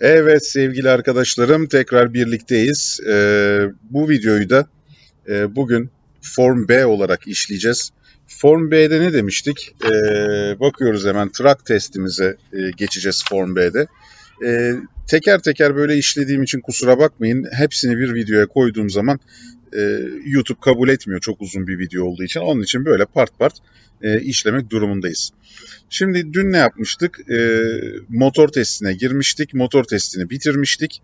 Evet sevgili arkadaşlarım tekrar birlikteyiz. Ee, bu videoyu da e, bugün Form B olarak işleyeceğiz. Form B'de ne demiştik? Ee, bakıyoruz hemen track testimize e, geçeceğiz Form B'de. Ee, teker teker böyle işlediğim için kusura bakmayın. Hepsini bir videoya koyduğum zaman e, YouTube kabul etmiyor çok uzun bir video olduğu için. Onun için böyle part part e, işlemek durumundayız. Şimdi dün ne yapmıştık? E, motor testine girmiştik. Motor testini bitirmiştik.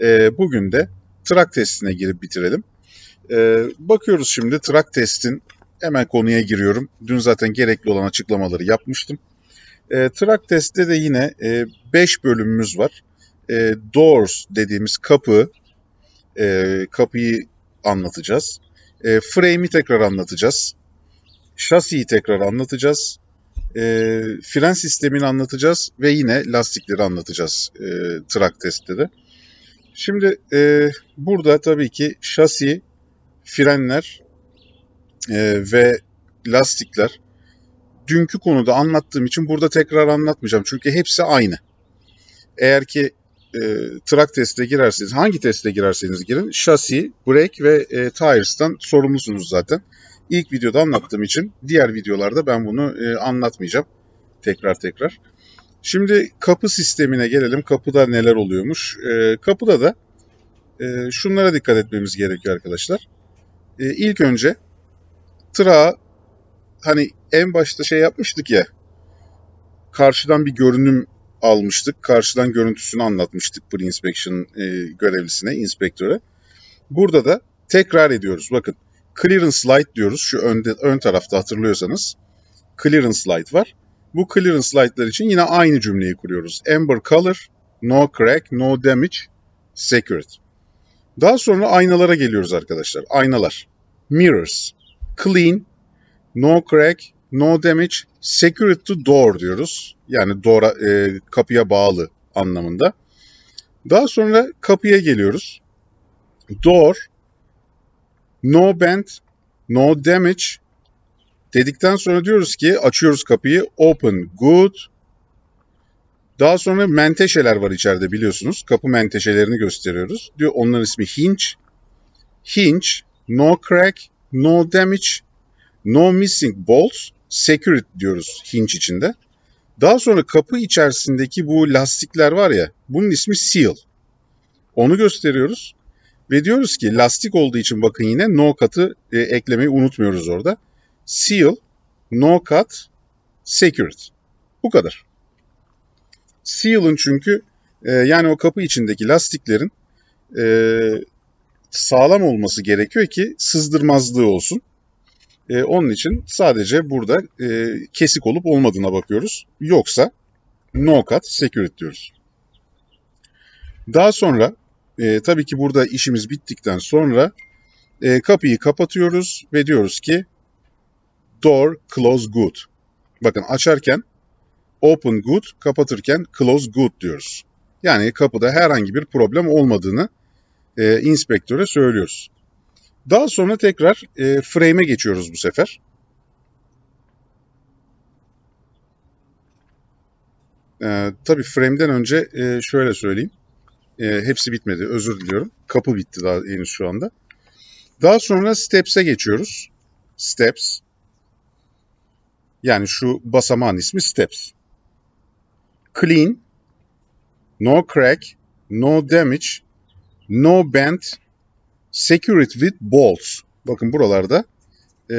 E, bugün de track testine girip bitirelim. E, bakıyoruz şimdi track testin hemen konuya giriyorum. Dün zaten gerekli olan açıklamaları yapmıştım. E, track testte de yine 5 e, bölümümüz var. E, doors dediğimiz kapı, e, kapıyı anlatacağız. E, frame'i tekrar anlatacağız. Şasiyi tekrar anlatacağız e, fren sistemini anlatacağız ve yine lastikleri anlatacağız e, track testte de. Şimdi e, burada tabii ki şasi, frenler e, ve lastikler dünkü konuda anlattığım için burada tekrar anlatmayacağım. Çünkü hepsi aynı. Eğer ki e, track teste girerseniz, hangi teste girerseniz girin, şasi, brake ve e, tires'tan sorumlusunuz zaten ilk videoda anlattığım için diğer videolarda ben bunu e, anlatmayacağım tekrar tekrar. Şimdi kapı sistemine gelelim. Kapıda neler oluyormuş? E, kapıda da e, şunlara dikkat etmemiz gerekiyor arkadaşlar. E, ilk önce tırağı hani en başta şey yapmıştık ya karşıdan bir görünüm almıştık. Karşıdan görüntüsünü anlatmıştık pre-inspection e, görevlisine, inspektöre. Burada da tekrar ediyoruz. Bakın clearance light diyoruz. Şu önde, ön tarafta hatırlıyorsanız clearance light var. Bu clearance light'lar için yine aynı cümleyi kuruyoruz. Amber color, no crack, no damage, security. Daha sonra aynalara geliyoruz arkadaşlar. Aynalar. Mirrors. Clean, no crack, no damage, security to door diyoruz. Yani door, e, kapıya bağlı anlamında. Daha sonra kapıya geliyoruz. Door, no bend, no damage dedikten sonra diyoruz ki açıyoruz kapıyı open good. Daha sonra menteşeler var içeride biliyorsunuz. Kapı menteşelerini gösteriyoruz. Diyor onların ismi hinge. Hinge, no crack, no damage, no missing bolts, security diyoruz hinge içinde. Daha sonra kapı içerisindeki bu lastikler var ya, bunun ismi seal. Onu gösteriyoruz. Ve diyoruz ki lastik olduğu için bakın yine no cut'ı e, eklemeyi unutmuyoruz orada. Seal, no cut, security. Bu kadar. Seal'ın çünkü e, yani o kapı içindeki lastiklerin e, sağlam olması gerekiyor ki sızdırmazlığı olsun. E, onun için sadece burada e, kesik olup olmadığına bakıyoruz. Yoksa no cut security diyoruz. Daha sonra e, tabii ki burada işimiz bittikten sonra e, kapıyı kapatıyoruz ve diyoruz ki door close good. Bakın açarken open good, kapatırken close good diyoruz. Yani kapıda herhangi bir problem olmadığını e, inspektöre söylüyoruz. Daha sonra tekrar e, frame'e geçiyoruz bu sefer. E, tabii frame'den önce e, şöyle söyleyeyim. E, hepsi bitmedi. Özür diliyorum. Kapı bitti daha henüz şu anda. Daha sonra steps'e geçiyoruz. Steps. Yani şu basamağın ismi steps. Clean. No crack. No damage. No bend. Security with bolts. Bakın buralarda e,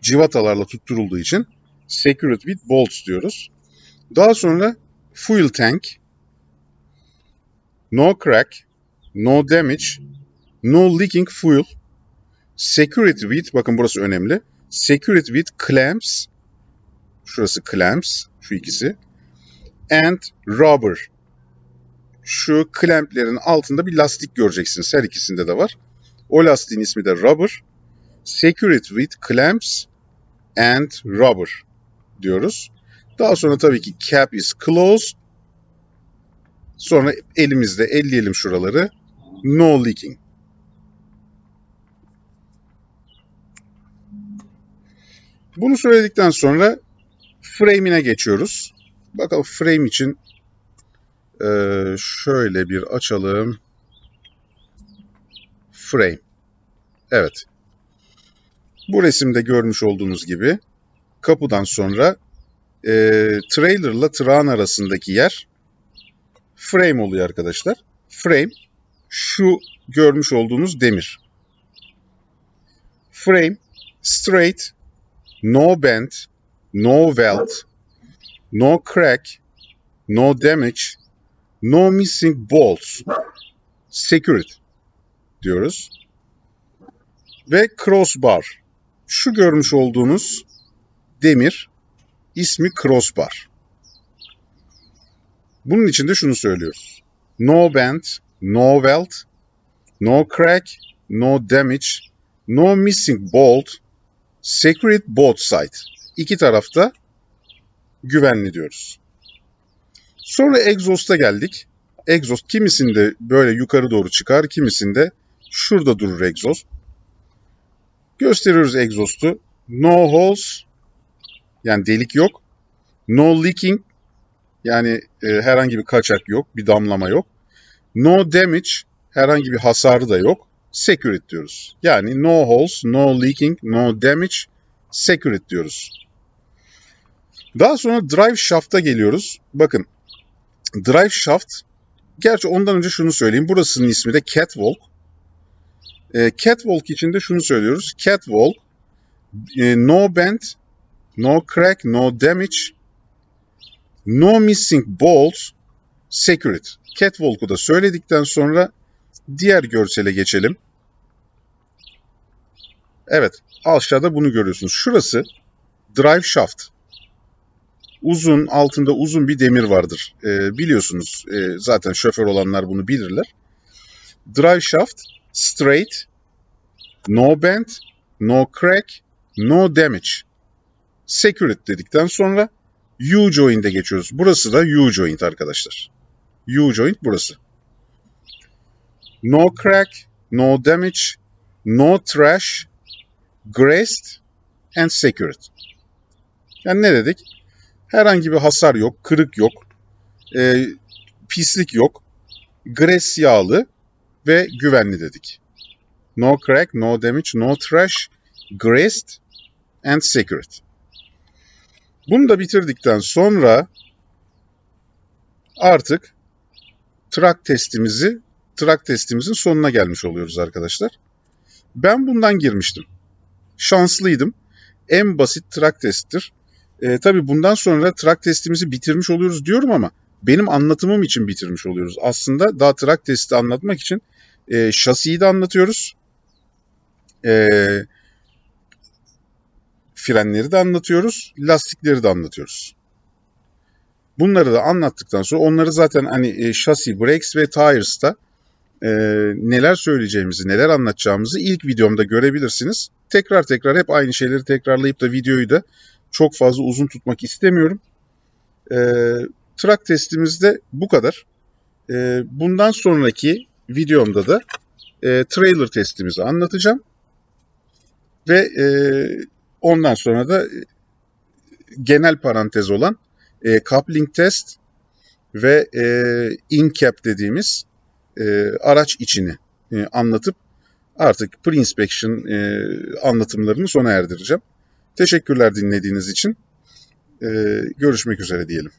civatalarla tutturulduğu için security with bolts diyoruz. Daha sonra fuel tank no crack, no damage, no leaking fuel, security with, bakın burası önemli, security with clamps, şurası clamps, şu ikisi, and rubber. Şu clamplerin altında bir lastik göreceksiniz. Her ikisinde de var. O lastiğin ismi de rubber. Security with clamps and rubber diyoruz. Daha sonra tabii ki cap is closed Sonra elimizde elleyelim şuraları. No leaking. Bunu söyledikten sonra frame'ine geçiyoruz. Bakalım frame için Ee, şöyle bir açalım. Frame. Evet. Bu resimde görmüş olduğunuz gibi kapıdan sonra e, trailerla tırağın arasındaki yer frame oluyor arkadaşlar. Frame şu görmüş olduğunuz demir. Frame straight, no bend, no welt, no crack, no damage, no missing bolts, secured diyoruz. Ve crossbar. Şu görmüş olduğunuz demir ismi crossbar. Bunun için de şunu söylüyoruz. No bend, no welt, no crack, no damage, no missing bolt, secured both side. İki tarafta güvenli diyoruz. Sonra exhaust'a geldik. Exhaust kimisinde böyle yukarı doğru çıkar, kimisinde şurada durur egzoz. Gösteriyoruz egzozu. No holes yani delik yok. No leaking yani e, herhangi bir kaçak yok, bir damlama yok. No damage herhangi bir hasarı da yok. Security diyoruz. Yani no holes, no leaking, no damage, security diyoruz. Daha sonra drive shaft'a geliyoruz. Bakın drive shaft gerçi ondan önce şunu söyleyeyim. Burasının ismi de catwalk. E, catwalk için de şunu söylüyoruz. Catwalk, e, no bend, no crack, no damage, no missing bolts, security. Catwalk'u da söyledikten sonra diğer görsele geçelim. Evet, aşağıda bunu görüyorsunuz. Şurası drive shaft. Uzun, altında uzun bir demir vardır. E, biliyorsunuz e, zaten şoför olanlar bunu bilirler. Drive shaft straight, no bend, no crack, no damage. Security dedikten sonra U-joint'e geçiyoruz. Burası da U-joint arkadaşlar. U-joint burası. No crack, no damage, no trash, graced and secured. Yani ne dedik? Herhangi bir hasar yok, kırık yok, e, pislik yok, gres yağlı ve güvenli dedik. No crack, no damage, no trash, graced and secured. Bunu da bitirdikten sonra artık track testimizi, track testimizin sonuna gelmiş oluyoruz arkadaşlar. Ben bundan girmiştim. Şanslıydım. En basit track testtir. E, tabii bundan sonra track testimizi bitirmiş oluyoruz diyorum ama benim anlatımım için bitirmiş oluyoruz. Aslında daha track testi anlatmak için e, şasiyi de anlatıyoruz. E, frenleri de anlatıyoruz. Lastikleri de anlatıyoruz. Bunları da anlattıktan sonra onları zaten hani e, şasi, brakes ve tires'ta e, neler söyleyeceğimizi, neler anlatacağımızı ilk videomda görebilirsiniz. Tekrar tekrar hep aynı şeyleri tekrarlayıp da videoyu da çok fazla uzun tutmak istemiyorum. E, track testimizde bu kadar. E, bundan sonraki videomda da e, trailer testimizi anlatacağım. Ve e, ondan sonra da genel parantez olan e, coupling test ve e, in-cap dediğimiz e, araç içini e, anlatıp artık pre-inspection e, anlatımlarını sona erdireceğim. Teşekkürler dinlediğiniz için. E, görüşmek üzere diyelim.